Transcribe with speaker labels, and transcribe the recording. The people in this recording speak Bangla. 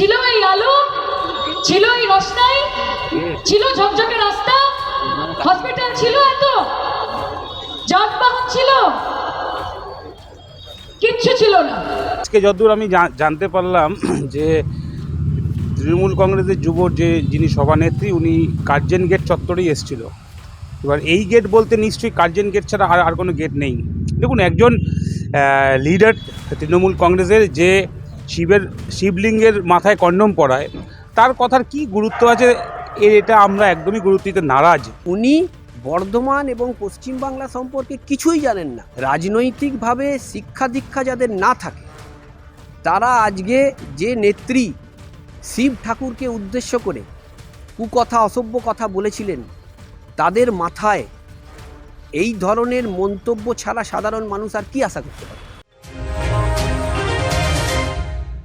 Speaker 1: ছিল এই আলো? ছিল এই রসনাই? ছিল ঝকঝকে রাস্তা? হসপিটাল ছিল এত? যানবাহন ছিল? কিচ্ছু ছিল না।
Speaker 2: আজকে যতদূর আমি জানতে পারলাম যে তৃণমূল কংগ্রেসের যুব যে যিনি সভানেত্রী, উনি কার্জন গেট চত্বরেই এসেছিল। এবার এই গেট বলতে নিশ্চয়ই কার্জন গেট ছাড়া আর আর কোনো গেট নেই। দেখুন, একজন লিডার তৃণমূল কংগ্রেসের যে শিবের শিবলিঙ্গের মাথায় কন্ডম পড়ায় তার কথার কি গুরুত্ব আছে? এটা আমরা একদমই গুরুত্ব দিতে নারাজ।
Speaker 3: উনি বর্ধমান এবং পশ্চিমবাংলা সম্পর্কে কিছুই জানেন না। রাজনৈতিকভাবে শিক্ষা দীক্ষা যাদের না থাকে, তারা আজকে যে নেত্রী শিব ঠাকুরকে উদ্দেশ্য করে কুকথা, অসভ্য কথা বলেছিলেন, তাদের মাথায় এই ধরনের মন্তব্য ছাড়া সাধারণ মানুষ আর কি আশা করতে পারে?